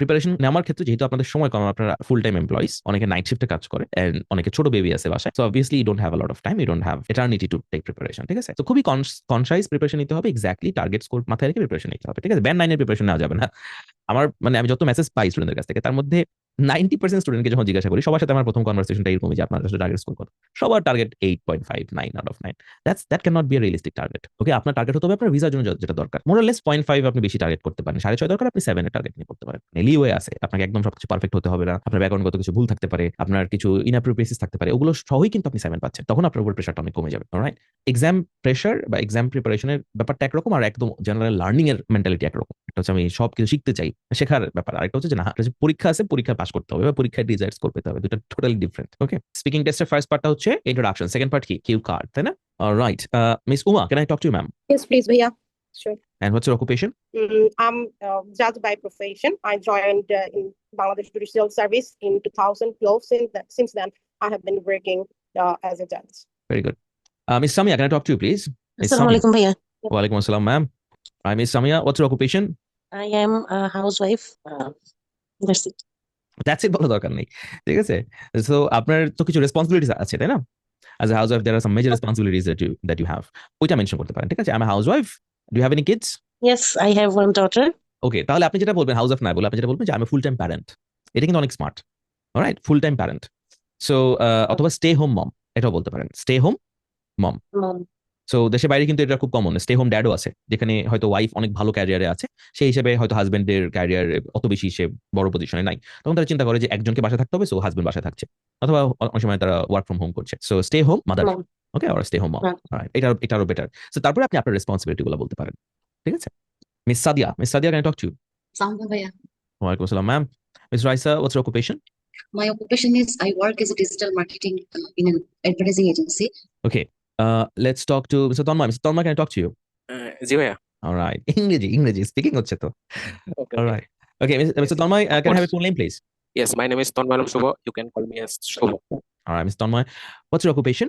Preparation নেওয়ার ক্ষেত্রে যেহেতু আপনাদের সময় কম, আপনারা ফুল টাইম এমপ্লয়িজ অনেকে নাইট শিফটে কাজ করে এন্ড অনেকে ছোট বেবি আছে বাসায় so obviously you don't have lot of time you don't have eternity to take preparation ঠিক আছে? তো খুবই কনসাইজ প্রিপারেশন নিতে হবে এক্স্যাক্টলি টার্গেট স্কোর মাথায় রেখে প্রিপারেশন নিতে হবে, ঠিক আছে? ব্যান্ড নাইনের প্রিপারেশন নেওয়া যাবে না। আমার মানে আমি যত মেসেজ পাই স্টুডেন্টের কাছ থেকে, তার মধ্যে নাইনটি পার্সেন্ট স্টুডেন্টকে যখন জিজ্ঞাসা করি, সবার সাথে আমার প্রথম কনভারসেশনটা এরকমই যে আপনার টার্গেট স্কোর কত? সবার target eight point five nine out of nine that's that can not be realistic target okay আপনার টার্গেট হতে হবে আপনার ভিসার জন্য যেটা দরকার। মোরালেস পয়েন্ট ফাইভ আপনি বেশি টার্গেট করতে পারেন। সাড়ে ছয় দরকার, আপনি সেভেনের টার্গেট নিয়ে করতে পারেন। লিওয়ে আছে। আপনাকে একদম সবকিছু পারফেক্ট হতে হবে না। আপনার ব্যাকগ্রাউন্ড কিছু ভুল থাকতে পারে। আপনার কিছু ইনঅ্যাপ্রোপ্রিয়েসিস থাকতে পারে। ওগুলো সহই কিন্তু আপনি সেভেন পাচ্ছেন। তখন আপনার উপর প্রেশারটা অনেক কমে যাবে। রাইট এক্সাম প্রেশার বা এক্সাম প্রিপারেশনের ব্যাপারটা একরকম আর একদম জেনারেল লার্নিং এর মেন্টালিটি একরকম একটা হচ্ছে আমি সব কিছু শিখতে চাই শেখার ব্যাপার আরেকটা হচ্ছে যে না পরীক্ষা আছে পরীক্ষা পাস করতে হবে বা পরীক্ষায় রিজাল্ট স্কোর পেতে হবে দুটো টোটালি ডিফারেন্ট ওকে স্পিকিং টেস্টের ফার্স্ট পার্টটা হচ্ছে ইন্ট্রোডাকশন সেকেন্ড পার্ট কি কিউ কার্ড তাই না right miss Uma can I talk to ma'am Yes, please, Bhaiya. Sure. And what's your occupation Mm, I'm uh, judge by profession. I joined uh, in Bangladesh Judicial Service in 2012. Since that, since then, I have been working uh, as a judge. Very good miss Samia can I talk to please Miss Assalamu Samia. alaikum, Bhaiya. ওয়ালাইকুম আসসালাম ma'am I miss Samia what's your occupation I am a housewife. Uh, that's it. That's it বলা দরকার নেই ঠিক আছে? So আপনার তো কিছু রেসপন্সিবিলিটিস আছে তাই না? As a housewife there are some major responsibilities that you that you have ওইটা মেনশন করতে পারেন ঠিক আছে? I am housewife do have any kids Yes, I have one daughter. Okay তাহলে আপনি যেটা বলবেন হাউস ওয়াইফ না বলে আপনি যেটা বলবেন যে আমি ফুল টাইম প্যারেন্ট এটা কিন্তু অনেক smart right full time parent so অথবা স্টে হোম মম এটাও বলতে পারেন। Stay home Mom. সো দেশে বাইরে কিন্তু এটা খুব কমন স্টে হোম ড্যাডও আছে যেখানে হয়তো ওয়াইফ অনেক ভালো ক্যারিয়ারে আছে সেই হিসেবে হয়তো হাজবেন্ডের ক্যারিয়ার অত বেশি সে বড় পজিশনে নাই। তখন তারা চিন্তা করে যে একজনকে বাসায় থাকতে হবে সো হাজবেন্ড বাসায় থাকছে। অথবা অনেক সময় তারা ওয়ার্ক ফ্রম হোম করছে। So stay home mother okay আর স্টে হোম. এটা এটারও বেটার সো তারপরে আপনি আপনার রেসপন্সিবিলিটি গুলো বলতে পারেন। ঠিক আছে? Miss Sadia miss Sadia can talk to. ওয়ালাইকুম আসসালাম ma'am miss Raisa what's your occupation My occupation is I work as a digital marketing uh, in an advertising agency. Okay let's talk to mister Tanmay mister Tanmay can talk to you Uh, জি ভাইয়া alright ইংরেজি ইংরেজি speaking হচ্ছে তো Okay, okay. Alright okay mister Tanmay can have a full name please Yes, my name is Tonmalam Shubha. You can call me as Shubha. Alright, Mr. Tanmay, what's your occupation?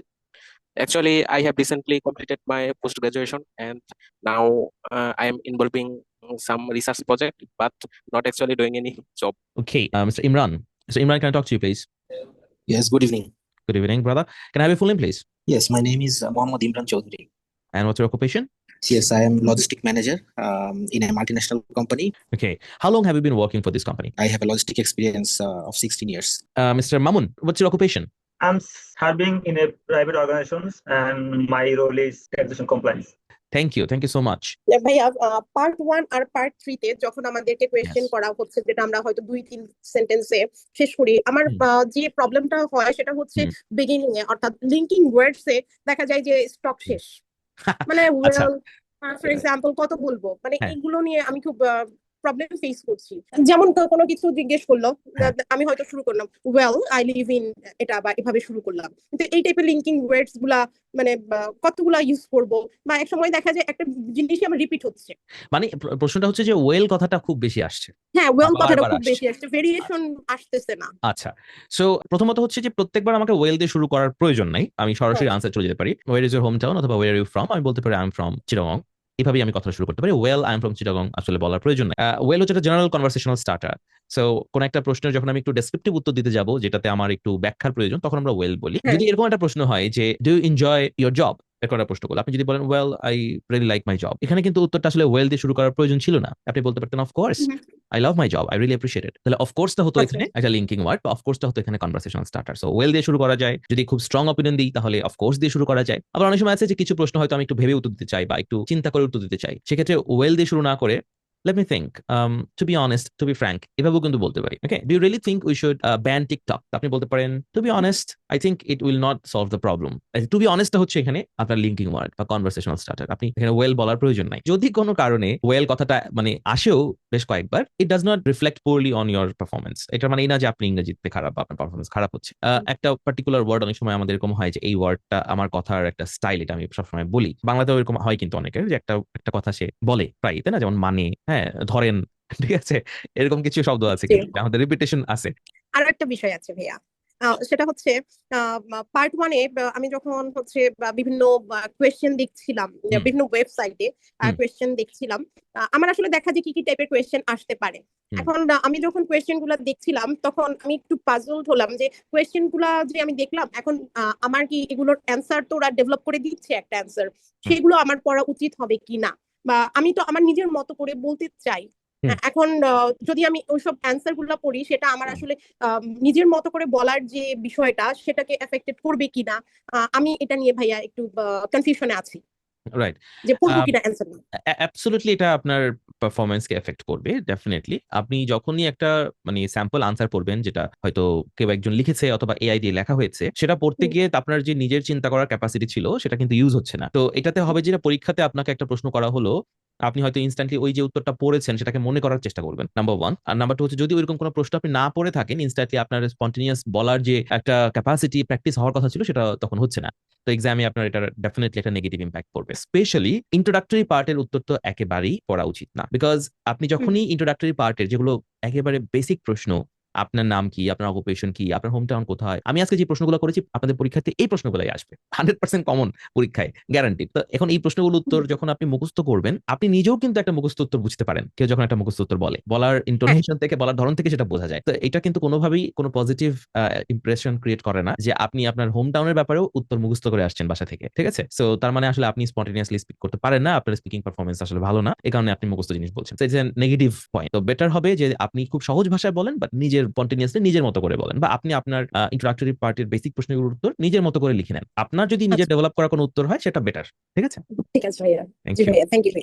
Actually, I have recently completed my post graduation and now uh, I am involving in some research project, but not actually doing any job. Okay, uh, Mr. Imran. Mr. Imran, can I talk to you, please? Yes, good evening. Good evening, brother. Can I have your full name, please? Yes, my name is uh, Mohammad Imran Chaudhary. And what's your occupation? Yes, I am logistic manager um, in a multinational company. Okay. How long have you been working for this company? I have a logistic experience uh, of 16 years. Uh, Mr. Mamun, what's your occupation? I'm serving in a private organizations and my role is taxation compliance. Thank you thank you so much ভাইয়া part one আর part three তে যখন আমাদেরকে question করা হচ্ছে যেটা আমরা হয়তো দুই তিন সেন্টেন্সে শেষ করি আমার যে প্রবলেমটা হয় সেটা হচ্ছে। বিগিনিং এ অর্থাৎ লিঙ্কিং ওয়ার্ডস এ দেখা যায় যে স্টক শেষ। মানে আচ্ছা। ফর এক্সাম্পল কত বলব? মানে হ্যাঁ। এগুলো নিয়ে আমি খুব প্রবলেম ফেস করছি। যেমন কোনো কিছু জিজ্ঞেস করল। আমি হয়তো শুরু করলাম ওয়েল আই লিভ ইন এটা বা এভাবে শুরু করলাম। কিন্তু এই টাইপের লিঙ্কিং ওয়ার্ডসগুলা মানে কতগুলা ইউজ করব? বা এক সময় দেখা যায় একটা জিনিসই আমার রিপিট হচ্ছে। মানে প্রশ্নটা হচ্ছে যে ওয়েল কথাটা খুব বেশি আসছে। হ্যাঁ ওয়েল কথাটা খুব বেশি আসছে। ভেরিয়েশন আসতেছে না। আচ্ছা সো প্রথমত হচ্ছে যে প্রত্যেকবার আমাকে ওয়েল দিয়ে শুরু করার প্রয়োজন নাই। আমি সরাসরি আনসার চলে যেতে পারি। Where is your home town অথবা ওয়ার ইউ ফ্রম আমি বলতে পারি আই এম ফ্রম চিটাগং এভাবেই আমি কথা শুরু করতে পারি। Well I am from Chittagong আসলে বলার প্রয়োজন নাই। ওয়েল হচ্ছে একটা জেনারেল কনভারসেশনাল স্টার্টার সো কোন একটা প্রশ্নের যখন আমি একটু ডেসক্রিপটিভ উত্তর দিতে যাব যেটাতে আমার একটু ব্যাখ্যার প্রয়োজন তখন আমরা ওয়েল বলি। হ্যাঁ। যদি এরকম একটা প্রশ্ন হয় যে ডু এনজয় ইয়োর জব এরকম একটা প্রশ্ন করল। আপনি যদি বলেন well I really like my job এখানে কিন্তু উত্তরটা আসলে ওয়েল দিয়ে শুরু করার প্রয়োজন ছিল না। আপনি বলতে পারতেন of course hmm. I love my job I really appreciate it তাহলে অফকোর্সটা হতো। এখানে একটা লিঙ্কিং ওয়ার্ড বা অফকোর্সটা হতো এখানে কনভারসেশন স্টার্টার সো ওয়েল দিয়ে শুরু করা যায়। যদি খুব স্ট্রং অপিনিয়ন দিই তাহলে অফকোর্স দিয়ে শুরু করা যায়। আবার অনেক সময় আছে যে কিছু প্রশ্ন হয়তো আমি একটু ভেবে উত্তর দিতে চাই বা একটু চিন্তা করে উত্তর দিতে চাই। সেক্ষেত্রে ওয়েল দিয়ে শুরু না করে let me think to be honest to be frank এভাবেও কিন্তু বলতে পারি okay do really think we should ban TikTok আপনি বলতে পারেন to be honest I think it will not solve the problem to be অনেস্টটা হচ্ছে এখানে আপনার লিঙ্কিং ওয়ার্ড বা কনভারসেশনাল স্টার্টার আপনি এখানে ওয়েল বলার প্রয়োজন নাই। যদি কোনো কারণে ওয়েল কথাটা মানে আসেও বেশ কয়েকবার it does not reflect poorly on your performance এটা মানে এই না যে আপনি ইংরেজিতে খারাপ আপনার পারফরমেন্স খারাপ হচ্ছে। একটা পার্টিকুলার ওয়ার্ড অনেক সময় আমাদের এরকম হয় যে এই ওয়ার্ডটা আমার কথার একটা স্টাইল এটা আমি সবসময় বলি। বাংলাতেও এরকম হয় কিন্তু অনেকের যে একটা একটা কথা সে বলে প্রায় তাই না? যেমন মানে হ্যাঁ ধরেন ঠিক আছে? এরকম কিছু শব্দ আছে কিন্তু আমাদের রিপিটেশন আছে। আর একটা বিষয় আছে ভাইয়া। সেটা হচ্ছে পার্ট ওয়ানে আমি যখন হচ্ছে বিভিন্ন কোয়েশ্চেন দেখছিলাম বিভিন্ন ওয়েবসাইটে। কোয়েশ্চেন দেখছিলাম আমার আসলে দেখা যে কি কি টাইপের কোয়েশ্চেন আসতে পারে। এখন আমি যখন কোয়েশ্চেনগুলা দেখছিলাম তখন আমি একটু পাজলড হলাম যে কোয়েশ্চেনগুলা যে আমি দেখলাম এখন আমার কি এগুলোর অ্যান্সার তো ওরা ডেভেলপ করে দিচ্ছে একটা অ্যান্সার সেগুলো আমার পড়া উচিত হবে কি না বা আমি তো আমার নিজের মতো করে বলতে চাই। এখন যদি আমি ওইসব অ্যান্সারগুলো পড়ি সেটা আমার আসলে নিজের মতো করে বলার যে বিষয়টা সেটাকে এফেক্টেড করবে কিনা আমি এটা নিয়ে ভাইয়া একটু কনফিউশনে আছি। রাইট যে পড়ব কিনা অ্যান্সার অ্যাবসলিউটলি এটা আপনার পারফরমেন্সকে এফেক্ট করবে ডেফিনেটলি আপনি যখনই একটা মানে স্যাম্পল আনসার পড়বেন যেটা হয়তো কেউ একজন লিখেছে অথবা এআই দিয়ে লেখা হয়েছে সেটা পড়তে গিয়ে আপনার যে নিজের চিন্তা করার ক্যাপাসিটি ছিল সেটা কিন্তু ইউজ হচ্ছে না। তো এটাতে হবে যেটা পরীক্ষাতে আপনাকে একটা প্রশ্ন করা হলো আপনি হয়তো ইনস্ট্যান্টলি ওই যে উত্তরটা পড়েছেন সেটাকে মনে করার চেষ্টা করবেন নাম্বার ওয়ান আর নাম্বার টু হচ্ছে যদি ওইরকম কোনো প্রশ্ন আপনি না পড়ে থাকেন ইনস্ট্যান্টলি আপনার স্পন্টেনিয়াস বলার যে একটা ক্যাপাসিটি প্র্যাকটিস হওয়ার কথা ছিল সেটা তখন হচ্ছে না। তো এক্সামে আপনার এটা ডেফিনেটলি একটা নেগেটিভ ইম্প্যাক্ট করবে স্পেশালি ইন্ট্রোডাক্টরি পার্টের উত্তর তো একেবারেই পড়া উচিত না। বিকজ আপনি যখনই ইন্ট্রোডাক্টরি পার্টের যেগুলো একেবারে বেসিক প্রশ্ন আপনার নাম কি? আপনার অকুপেশন কি? আপনার হোম টাউন কোথায়? আমি আজকে যে প্রশ্নগুলো করেছি আপনাদের পরীক্ষাতে এই প্রশ্নগুলোই আসবে। হান্ড্রেড পার্সেন্ট কমন পরীক্ষায় গ্যারান্টি তো এখন এই প্রশ্নগুলো উত্তর যখন আপনি মুখস্থ করবেন আপনি নিজেও কিন্তু একটা মুখস্থ উত্তর বুঝতে পারেন। কেউ যখন একটা মুখস্থ উত্তর বলে বলার ইন্টোনেশন থেকে বলার ধরন থেকে সেটা বোঝা যায়। তো এটা কিন্তু কোনোভাবেই কোনো পজিটিভ ইমপ্রেশন ক্রিয়েট করে না যে আপনি আপনার হোম টাউনের ব্যাপারেও উত্তর মুখস্থ করে আসছেন বাসা থেকে ঠিক আছে? সো তার মানে আসলে আপনি স্পন্টেনিয়াসলি স্পিক করতে পারেন না আপনার স্পিকিং পারফরমেন্স আসলে ভালো না। এই কারণে আপনি মুখস্থ জিনিস বলছেন। নেগেটিভ পয়েন্ট তো বেটার হবে যে আপনি খুব সহজ ভাষায় বলেন বাট নিজের স্পন্টেনিয়াসলি নিজের মতো করে বলেন বা আপনি আপনার ইন্ট্রোডাক্টরি পার্টির বেসিক প্রশ্নগুলোর উত্তর নিজের মতো করে লিখে নেন। আপনার যদি নিজের ডেভেলপ করার কোনো উত্তর হয় সেটা বেটার ঠিক আছে? ঠিক আছে ভাইয়া। থ্যাংক ইউ ভাইয়া থ্যাংক ইউ